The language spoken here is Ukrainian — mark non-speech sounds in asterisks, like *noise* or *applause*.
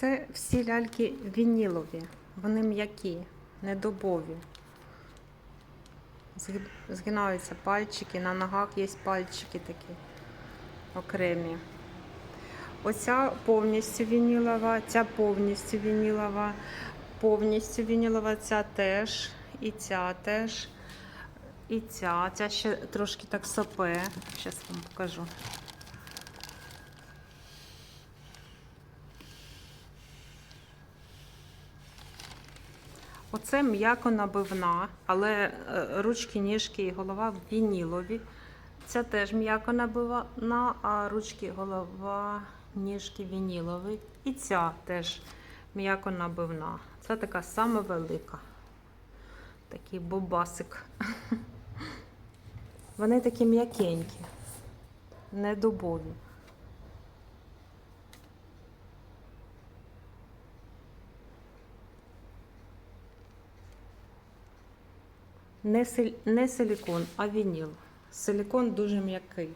Це всі ляльки вінілові. Вони м'які, недобові. Згинаються пальчики, на ногах є пальчики такі окремі. Оця повністю вінілова, ця повністю вінілова, повністю вінілова, ця теж, і ця теж, і ця. Ця ще трошки так сопе. Зараз вам покажу. Оце м'яко набивна, але е, ручки, ніжки і голова вінілові. Ця теж м'яко набивна, а ручки, голова, ніжки вінілові. І ця теж м'яко набивна. Це така сама велика. Такий бобасик. *laughs* Вони такі м'якенькі, не не силікон, а вініл. Силікон дуже м'який.